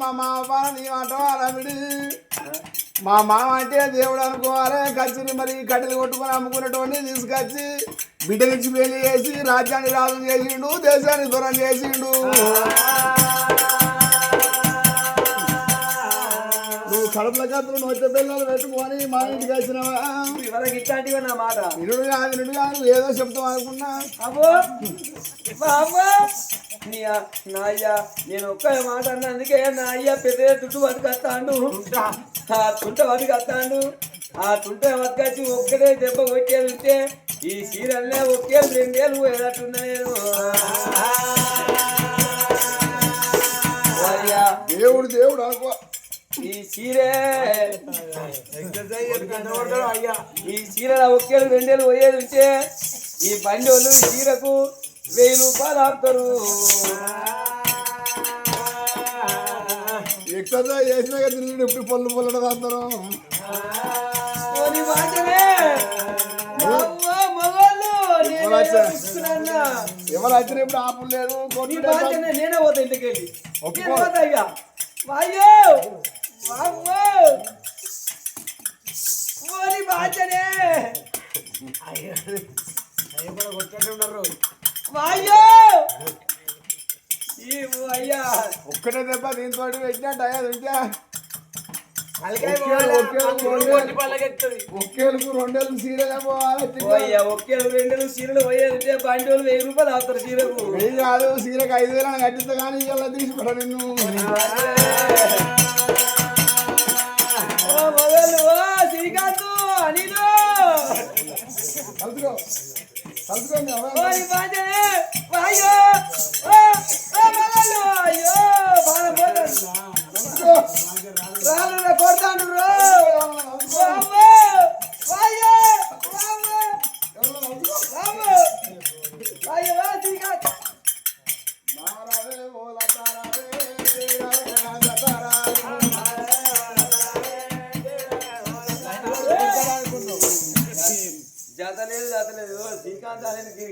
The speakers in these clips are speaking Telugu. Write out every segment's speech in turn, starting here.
మా మామ నీ మాట అలవిడి మా మామ అంటే దేవుడు అనుకోవాలి. ఖర్చుని మరి కట్టెలు కొట్టుకొని అమ్ముకునేటువంటి తీసుకొచ్చి బిడ్డనిచ్చి పెళ్ళి చేసి రాజ్యాన్ని రాజు చేసిండు దేశాన్ని దూరం చేసిండు. కడుపుల కత్తులు నొచ్చ పిల్లలు పెట్టుకొని మా ఇంటికి వచ్చినావా? ఇవరకు ఇట్లాంటివి నా మాట. నిన్ను కాదు నిన్ను కాదు ఏదో చెప్తాం అనుకున్నా. అబ్బో! బాబా నీ అయ్య నేను ఒక్క మాట అన్నందుకే నా అయ్య పెద్ద తుట్టు బతుకొస్తాడు ఆ తుంట బతుకొస్తాడు ఆ తుంట బతుకొచ్చి ఒక్కడే దెబ్బ కొట్టేది ఉంటే ఈ సీరియల్నే ఒకేళ్ళు రెండేళ్ళు పోయేటట్టున్నా నేను వారియా, దేవుడు దేవుడు అనుకో ఈ సీరే ఈ చీరల ఒకేళ్ళు రెండేళ్ళు పోయేది ఉంటే ఈ బండి వాళ్ళు చీరకు వెయ్యి రూపాయలు ఆపుతారు ఎక్సర్సైజ్ చేసినాక తిరిగి ఎప్పుడు పళ్ళు పొల్లడం అందరం ఓరి వాచనే! అవ్వ మగోళ్ళు! నేనే వాచ. చూస్తున్నానా? ఎవరు వచ్చిన ఇప్పుడు ఆపు లేదు ఈ కొట్టుడే వాచనే నేనే పోతా ఇంటికెళ్ళి ఒప్పుకో. నేను పోతా ఇక వాయ్యో వామ్మో! ఓరి వాచనే! వాయ్యో ఈ అయ్యా. ఒక్కటే దెబ్బ దీంతో పెట్టినా టయర్ ఉంటే ఒక్కేళ్ళకు రెండేళ్ళు సీరియల్ పోవాలి ఓయ్యా ఒకే రెండు సీరలు పోయేది బండి వాళ్ళు వెయ్యి రూపాయలు ఆపుతారు సీరకు కాదు సీరకు ఐదు వేలు కట్టిస్తా కానీ ఇలా తీసిపోరా నిన్ను? జత లేదు జత లేదు. శ్రీకాంత్ అనేది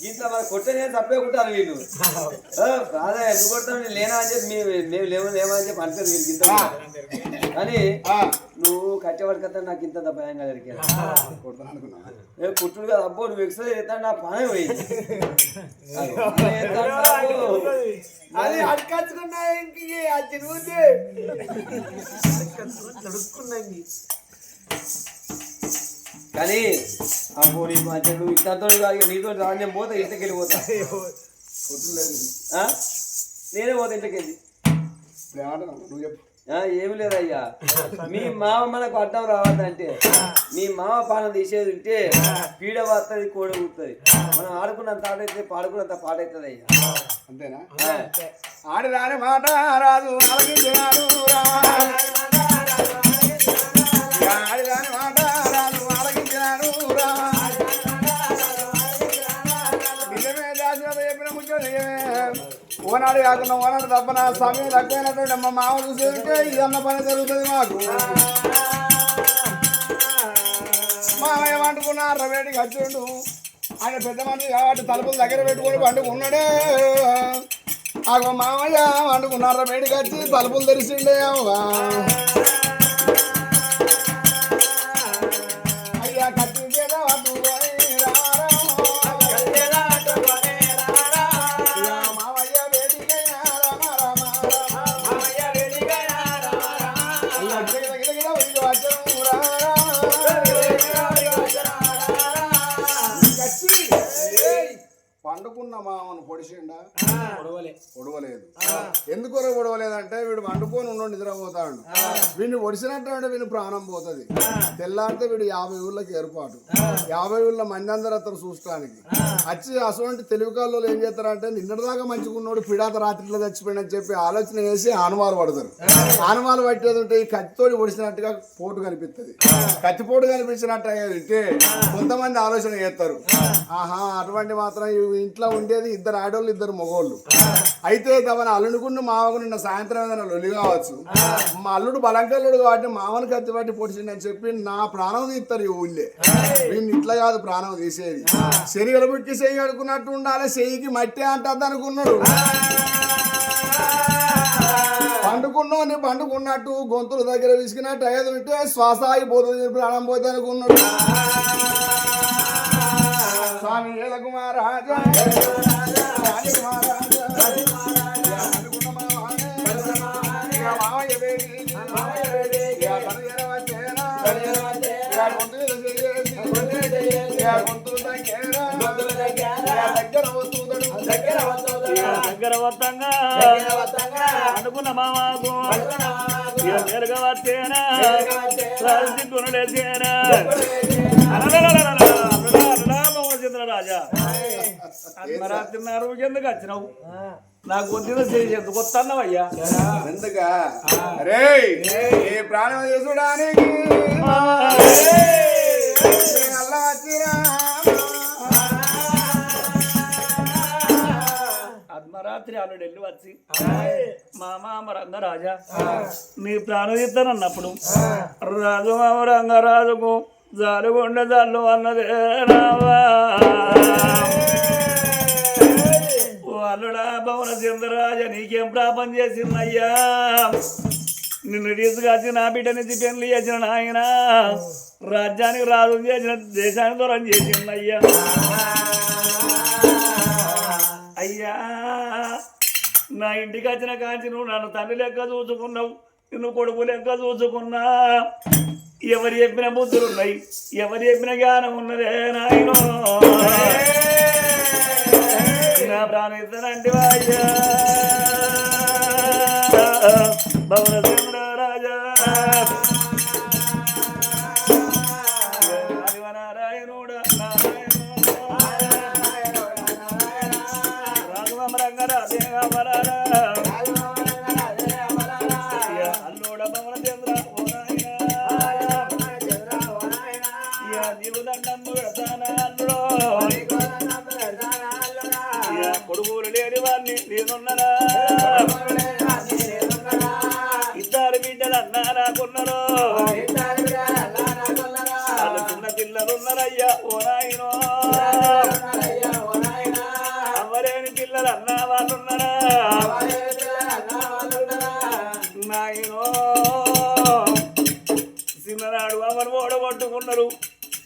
గీంట్లో మరి కొట్టనే తప్పే కుట్టారు వీళ్ళు. ఆ, రాదా ఎందుకు కొడతాను నేను లేనా అని చెప్పి మేము లేవు లేవా అని చెప్పి అంటారు వీళ్ళు గింత కానీ నువ్వు కట్టేవాడి కదా నాకు ఇంత భయంగా జరిగాను కొడతాను అనుకున్నా. ఏ పుట్టుడు కదా అబ్బో నువ్వు ఎక్సర్సైజ్ చేస్తాను నా పని పోయింది. అది కానీ అబ్బో నీ మధ్య నువ్వు ఇంతతో కాదు నీతో పోతా ఇంటికి వెళ్ళిపోతా కొట్టులేదు ఆ? నేనే పోతా ఇంటికి వెళ్ళి? నువ్వు చెప్పు ఆ, ఏమి లేదయ్యా మీ మామ మనకు అడ్డం రావద్దంటే మీ మామ పానం తీసేది ఉంటే పీడ వస్తుంది కోడి ఊతుంది మనం ఆడుకున్నంత ఆడైతే పాడుకున్నంత పాడవుతుంది అయ్యా అంతేనా ఆ. ఆడి రాని మాట రాదు ఆలకించినాడు రా. ఆడి రాని మాట ఓనాడు కాకుండా ఓనాడు తప్ప నా సమయం తక్కువైనటువంటి మా మామ చూసేదంటే ఇదన్న పని జరుగుతుంది మాకు. మామయ్య ఏమంటుకున్నారు వేడికి వచ్చిండు ఆయన పెద్ద మనిషి కాబట్టి తలుపులు దగ్గర పెట్టుకొని పండుకున్నాడే. ఆగో మామయ్య వండుకున్నారా వేడికి వచ్చి తలుపులు తెరిచిండే అవ్వా. మామను పొడిచిండా? పొడవలేదు. ఎందుకు పొడవలేదంటే వీడు వండుకొని ఉండి నిద్రపోతాడు. వీడిని ఒడిసినట్టు అంటే వీని ప్రాణం పోతుంది. తెల్లారితే వీడు యాభై ఊళ్ళకి ఏర్పాటు. యాభై ఊళ్ళ మంది అందరూ అతను చూడటానికి వచ్చి అటువంటి తెలుగు కాళ్ళు ఏం చేస్తారంటే నిన్నటిదాకా మంచుకున్నోడు పిడాత రాత్రిలో చచ్చిపోయినని చెప్పి ఆలోచన చేసి ఆనుమాలు పడతారు. ఆనుమాలు పట్టేది ఉంటే ఈ కత్తితోటి ఒడిసినట్టుగా పోటు కనిపిస్తుంది కత్తిపోటు కనిపించినట్టు అయ్యేది కొంతమంది ఆలోచన చేస్తారు. ఆహా అటువంటి మాత్రం ఇంట్లో ఉండేది ఇద్దరు ఆడోళ్ళు ఇద్దరు మగోళ్ళు. అయితే తమ అల్లుడుకున్న మామకు నిన్న సాయంత్రం ఏదైనా లొలి కావచ్చు. మా అల్లుడు బలంకల్లుడు కాబట్టి మామని కత్తి పట్టి పొడిచిండని చెప్పి నా ప్రాణం తీస్తారు ఈ ఊళ్ళే. వీడిని ఇట్లా కాదు ప్రాణం తీసేది. శరీరం పుట్టి చెయ్యి అడుకున్నట్టు ఉండాలి చెయ్యికి మట్టి అంటది అనుకున్నాడు. పండుకున్నావు పండుకున్నట్టు గొంతుల దగ్గర విసిగినట్టు అయ్యేది ఉంటే శ్వాస ఆగిపోతుంది ప్రాణం పోతే అనుకున్నాడు. స్వామి ఏలకు మహారాజా రాజు మహారాజా. పండుకున్న మా వాడే. ఇక మావయ్య వేడి. ఇక తనయుల వచ్చేనా. తిన్నారు ఎందుకు వచ్చినావు? నాకు వద్దిన చేసి ఎందుకు? వస్తున్నావయ్యా ఎందుకా అరే ఈ ప్రాణం చేసుడానికి అల్లా వచ్చిరా అర్ధరాత్రి అల్లుడు వెళ్ళి వచ్చి మా మామ రంగరాజా నీ ప్రాణం ఇస్తానన్నప్పుడు రాజు మామ రంగరాజుకు జాలుగుండ జల్లు అన్నదే రావా. అల్లుడా భవన చంద్రరాజ నీకేం ప్రాపం చేసిందయ్యా? నిన్ను తీసుకొచ్చి నా బిడ్డ నుంచి పెళ్ళి చేసిన నాయన. రాజ్యానికి రాజు చేసిన దేశానికి దూరం చేసిందయ్యా. అయ్యా నా ఇంటికి వచ్చిన కాంచి నువ్వు నన్ను తండ్రి లెక్క చూసుకున్నావు నిన్ను కొడుకు లెక్క చూసుకున్నా. ఎవరు చెప్పిన బుద్ధులు ఉన్నాయి ఎవరు చెప్పిన జ్ఞానం ఉన్నదే నాయనో. నా ప్రాణిస్తానంటే అయ్యా భవన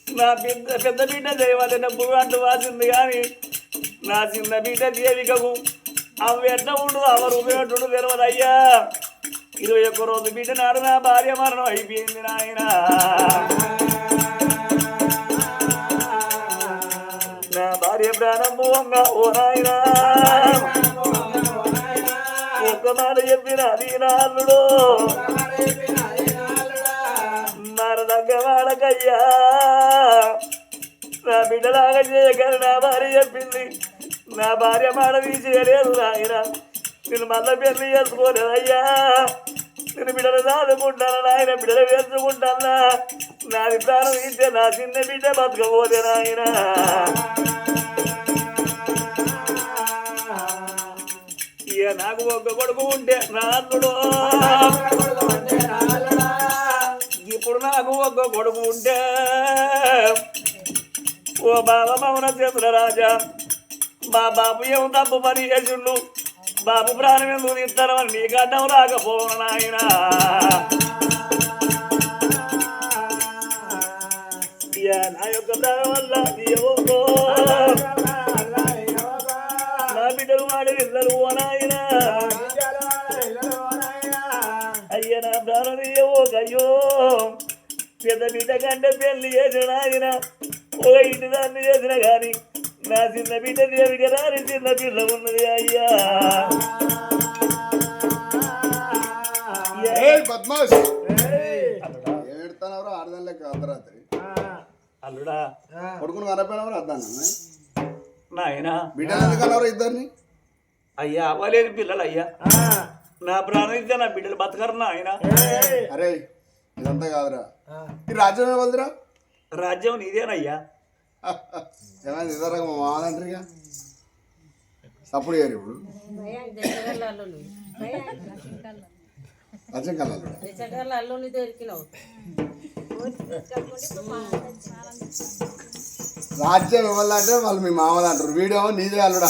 నా పెద్ద పెద్ద బిడ్డ దేవత డబ్బు అంటూ వాసింది కానీ నా చిన్న బిడ్డ దేవికకు అవి ఎట్ట ఉండు? అవరు ఉపయోగం తెలవదయ్యా ఇరవై ఒక్క రోజు బిడ్డ నాడు నా భార్య మరణం అయిపోయింది నాయన. నా భార్య ప్రాణం పోవంగా ఓ నాయన. ఒక్క మాట చెప్పిన అది నాల్లుడు మరదగ్గ వాడకయ్యా నా బిడ్డలాగా చేయగలి నా భార్య చెప్పింది. నా భార్య మాట తీసేయలేదు నాయన. నేను మళ్ళీ పెళ్ళి చేసుకోలేదయ్యా. నేను బిడ్డలు దాదుకుంటాను నాయన? బిడ్డలు వేసుకుంటానా నాది ప్రాణం ఇస్తే నా చిన్న బిడ్డ బతకపోతే నాయన. ఇక నాకు ఒక్క కొడుకు ఉంటే నా అల్లుడు. నాకు ఒక కొడుకు ఉంటే. ఓ బాబా మౌన చంద్ర రాజా మా బాబు ఏం తప్పు పని చేసిండు? బాబు ప్రాణం ఎందుకు తీస్తారని నీకు అడ్డం రాకపోను నాయన. నా యొక్క ప్రాణం వల్ల నీవో పెద్ద బిడ్డ కంటే పెళ్ళి చేసిన ఆయన ఒక ఇంటి దాన్ని చేసిన గాని నా చిన్న బిడ్డ దేవిక రాని చిన్న పిల్ల ఉన్నది అయ్యా. ఏయ్ బద్మాష్. ఏడుతున్నావు ఆరుదం లెక్క అర్ధరాత్రి? అల్లుడా. కొడుకును కనపోయినవరు అద్దాను? నాయన. బిడ్డలు ఎందుకన్నారు ఇద్దరిని? అయ్యా అవ్వలేని పిల్లలు అయ్యా. నా ప్రాణం ఇస్తే నా బిడ్డలు బతకరు నాయన. అరే ఇదంతా కాదురా. ఈ రాజ్యం ఏమదిరా రాజ్యం నీదేనయ్యా. ఏమైంది? ఇద్దరు మా మాదంటారుగా సప్పుడు చేయరు ఇప్పుడు. రాజ్యం కలలు అల్లుని దొరికినావు. రాజ్యం ఇవ్వాలంటే వాళ్ళు మీ మామలు అంటారు. వీడేమో నీదే అల్లుడు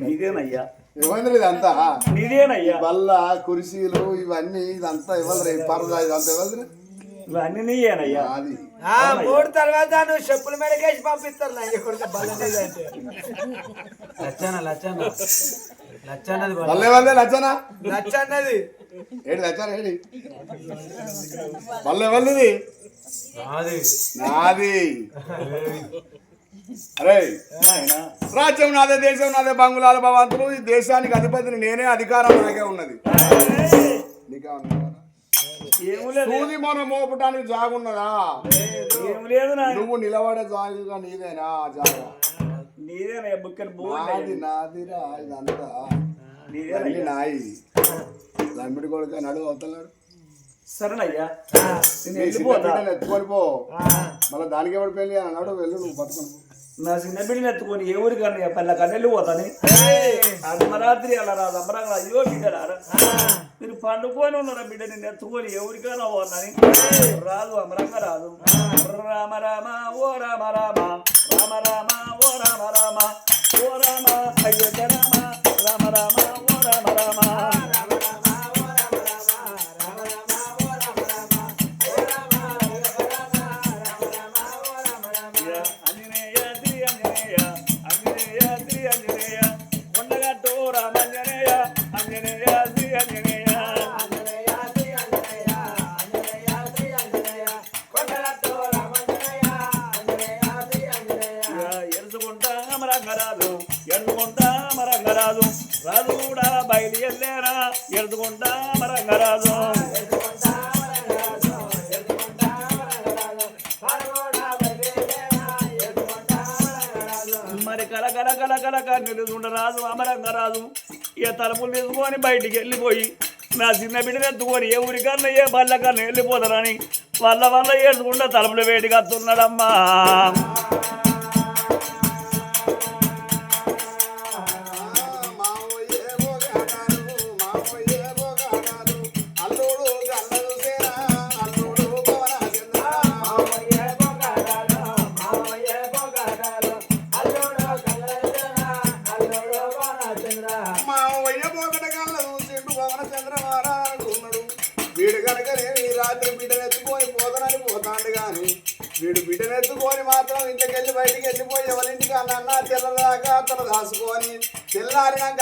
నీదేనయ్యా. ఏమైంది ఇదంతా నీదేనయ్యా. బల్ల కుర్చీలు ఇవన్నీ ఇదంతా ఇవ్వదు పరదా ఇదంతా ఇవ్వదు ఇవన్నీ నీయేనయ్యా. అది ఆ మూడు తర్వాత నువ్వు చెప్పుల పంపిస్తారు కొడుకు బల్లనేది అంటే లచ్చన లచ్చన లచ్చనా నచ్చ అన్నది ఏడి లచ్చనా ఏడి? బల్లే వల్లిది నాది. అరే రాజ్యం నాదే దేశం నాదే బంగుళాల భవంతులు. ఈ దేశానికి అధిపతిని నేనే అధికారం నాకే ఉన్నది. సూది మనం మోపటానికి జాగున్నదా? నువ్వు నిలబడే జాగుగా నీదేనా ఆ జాగా? నీదేనయ్యా బుక్కని బోర్డు నాది నాదిరా ఇదంతా. నీదేనయ్యా అన్ని నాయి. లంబిడి కొడుకు నడు అవుతున్నాడు సరేనయ్యా. నేను వెళ్ళిపోతా ఎత్తుకొని పో. మళ్ళీ దానికి పెళ్ళి అని అన్నాడు వెళ్ళు నువ్వు పట్టుకొని. నా చిన్న బిడ్డని ఎత్తుకొని ఏ ఊరికి అన్నయ్య? పల్లె కన్నెళ్ళి పోతాని. అర్ధరాత్రి అలా రాదు అమ్మరంగా అయ్యో బిడ్డలారా మీరు పండుకొని ఉన్నారా బిడ్డ నేను ఎత్తుకొని ఊరికైనా పోతాని. రాదు అమరంగా రాదు. రామ రామ ఓ రామ రామ. రామ రామ ఓ రామ రామ. ఓ రామ అయ్యో రామ రామ రామ ఓ రామ రామ. మరంగరాజు ఎరుచుకుంటా మరంగరాజు రాజు కూడా బయలుదేరా ఎరుచుకుంటా మరంగరాజు మరి కల కల కల కల నిలుచుండరాజు అమరంగరాజు ఇక తలుపులు తీసుకొని బయటికి వెళ్ళిపోయి నా చిన్న బిడ్డను ఎత్తుకొని ఏ ఊరికన్నా ఏ బల్లకన్నా వెళ్ళిపోతారని వాళ్ళ వల్ల ఏడుచుకుంటా తలుపులు వేడిగా వస్తున్నాడమ్మా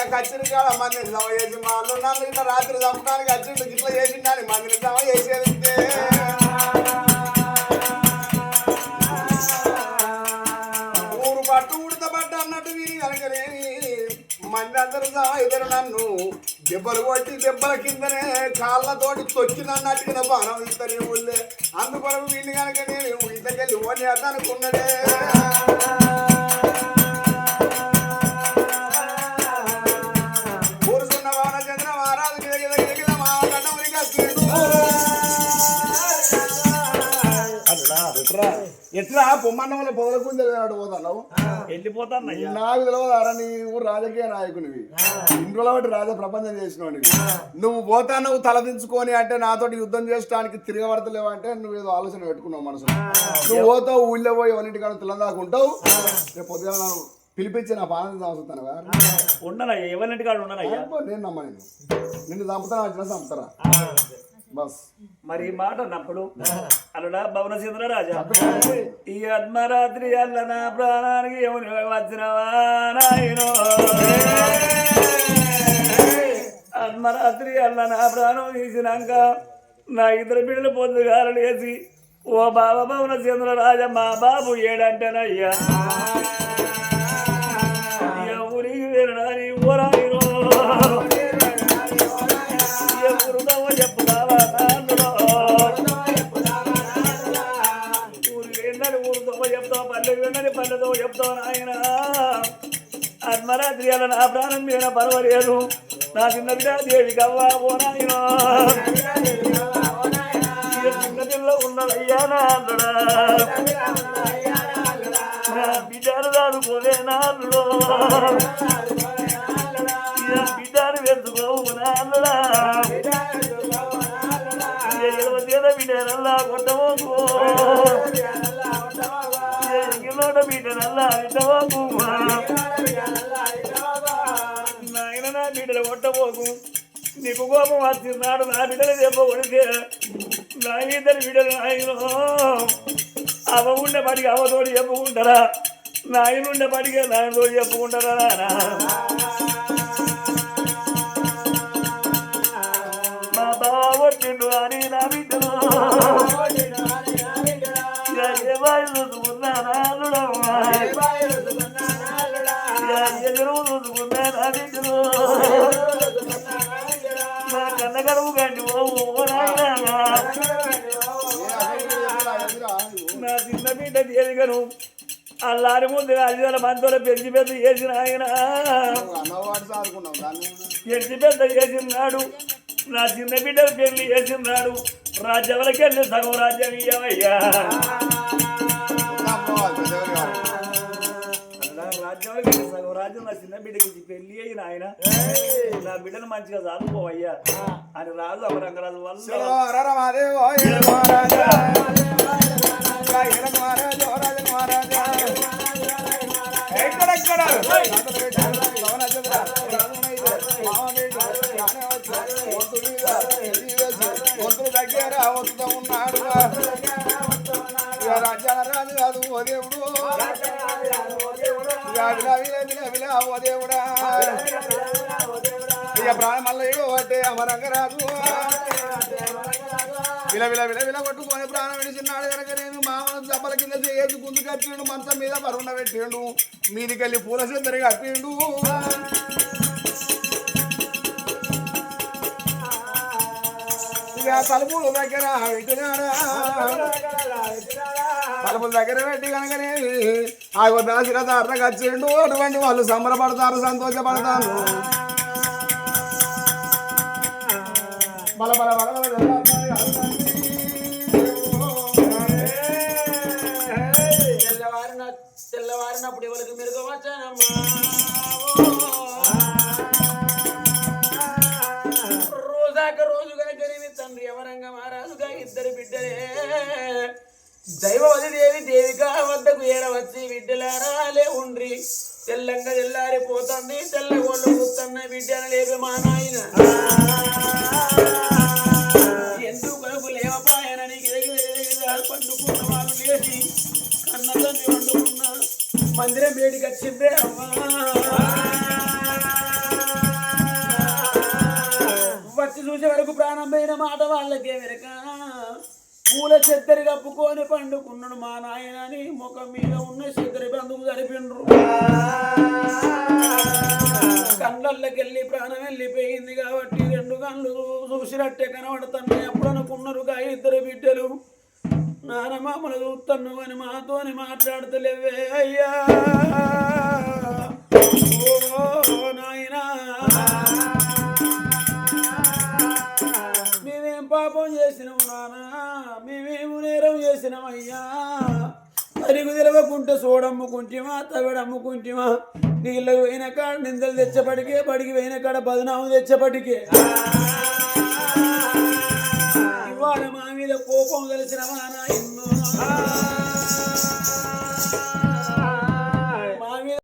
తెల్లారినాక కచ్చిరి కాడ మందిని జమ చేసి మా అల్లు నన్ను ఇట్లా రాత్రి చంపడానికి వచ్చిండు ఇట్లా చేసిండని మందిని జమ చేసేది ఊరు పట్టు ఉడత అన్నట్టు వీరి కనుకనేమి మంది అందరూ ఇద్దరు నన్ను దెబ్బలు కొట్టి దెబ్బల కిందనే కాళ్ళతోటి తొక్కినన్నట్టుగా బాణం ఇద్దరు ఊళ్ళే. అందుకొరకు వీళ్ళు కనుక నేను ఇంతకెళ్ళి ఓని అనుకున్నదే ఎట్లా? పొమ్మన్నముల పొదలకుంజలు పోతున్నావు? వెళ్ళిపోతానయ్యా నాకు నీ ఊరు రాజకీయ నాయకునివి. ఇంట్లో బట్టి రాజా ప్రపంచం చేసినవాడివి నువ్వు పోతా నువ్వు తలదించుకొని అంటే నాతోటి యుద్ధం చేయడానికి తిరగబడతలేవు అంటే నువ్వు ఏదో ఆలోచన పెట్టుకున్నావు మనసులో. నువ్వు పోతావు ఊళ్ళో పోయి ఎవరింటి కాడ తిల్లదాకుంటావు రేపు పొద్దున పిలిపించి నా పాలన చదువుతాను ఉండనయ్యా ఎవరింటి కాడ ఉండనయ్యా నేను నమ్మ నేను నిన్ను చంపుతాను వచ్చిన చంపుతారా? మరి మాట అన్నప్పుడు అలడా భవన చంద్ర రాజా. ఈ అర్ధరాత్రి అల్ల నా ప్రాణానికి ఎవని వచ్చినవా నాయనో? అర్ధరాత్రి అల్ల నా ప్రాణం తీసినాక నా ఇద్దరు బిడ్డలు పొద్దుగాలు లేచి ఓ బాబా భవన చంద్ర రాజా మా బాబు ఏడంటేనయ్యా. చెప్తావు పల్లె పల్లెతో చెప్తావు నాయన? ఆత్మరాత్రి అలా నా ప్రాణం మీద పర్వలేదు నా చిన్న బిడ్డ దేవి కవ్వా ఓ నాయన. చిన్న పిల్ల ఉన్నదయ్యా నా అల్లుడా. నా బిడ్డను విట్టబోకు నాయన నా కొట్టబోకు. నీకు కోపం వచ్చిన్నాడు నా బిడ్డలు కొడితే నా ఇద్దరు బిడ్డలు నాయన. అవ ఉండే పడికి అవతోడి చెప్పుకుంటారా? నాయన ఉండే పడికే నాయనతోడి చెప్పుకుంటారా మా బావ వచ్చిండు అని నా బిడ్డలు. కడుపు కంటి ఓ ఓ నాయనా. నా చిన్న బిడ్డ దేవిగను అల్లారి ముందు అదివేల మంతోల పెంచి పెద్ద చేసిన ఆయన అన్నవాడు సాదుకున్నావు దాన్ని పెంచి పెద్ద చేసినాడు నా చిన్న బిడ్డలు పెళ్ళి చేసినాడు రాజ్యములకి వెళ్ళి సగం రాజ్యం ఇయ్యవయ్యా రాజ్యాలకి సగం రాజ్యం నా చిన్న బిడ్డకి పెళ్ళి అయిన ఆయన నా బిడ్డను మంచిగా చదువుకోవయ్యా అని రాజు అమరంగరాజు వల్ల దగ్గర వస్తూ ఉన్నాడు ఇక రాజ్యాల రాజు కాదు ఓ దేవుడు. ఓ దేవుడా ఇక ప్రాణం మల్ల ఇవ్వబట్టే అమరంగరాజు విల విల విల విల కొట్టుకొని ప్రాణం విడిచిన్నాడు కనుక నేను మామను దెబ్బల కింద చేసి గుందు కట్టిండు మంచం మీద పరుండ పెట్టిండు మీదికెళ్ళి పూల సుందరి కప్పిండు ఇక తలుపుల దగ్గర పెట్టినాడా తలుపుల దగ్గర పెట్టి కనుకనే ఆ దాసిన దారులకు వచ్చిండు అటువంటి వాళ్ళు సంబరపడతారు సంతోషపడతారు. బల బల బల బల తెల్లవారిన తెల్లవారినప్పుడు ఎవరికి మెరుగు వచ్చానమ్మా దైవవతి దేవి దేవికా వద్దకు ఏడవచ్చి బిడ్డలారాలే ఉండ్రి. తెల్లంగా తెల్లారిపోతుంది తెల్ల ఒళ్ళు కూతున్న బిడ్డను లేపి మా నాయన. ఎందుకు కొరకు లేవపాయనని పండుకున్న వాళ్ళు లేచి కన్న తండ్రి వండుకున్న మందిరం వేడికి వచ్చిందే అమ్మా వచ్చి చూసే వరకు ప్రాణం పోయిన మాట వాళ్ళకే వెనక. పూల చెద్దరి కప్పుకొని పండుకున్నాడు మా నాయనని ముఖం మీద ఉన్న చెద్దరి బంధువు జరిపిండ్రు. కళ్ళకెళ్ళి ప్రాణం వెళ్ళిపోయింది కాబట్టి రెండు కళ్ళు చూసినట్టే కనబడుతున్నాయి. ఎప్పుడు అనుకున్నారు గా ఇద్దరు బిడ్డలు. నానమామలు చూస్తాను అని మాతోని మాట్లాడతలేవే. అయ్యా! ఓ నాయనా! మేమేం పాపం చేసినాం? నేరం చేసినామయ్యా అరిగు తెలవకుంటే సోడమ్ముకుంటిమా తవిడమ్ముకుంటిమా నీళ్ళకు పోయిన కాడ నిందలు తెచ్చపటికే బడికి పోయిన కాడ బదనాము తెచ్చపటికే ఇవాళ మా మీద కోపం తెలిసిన మా నాయన్నో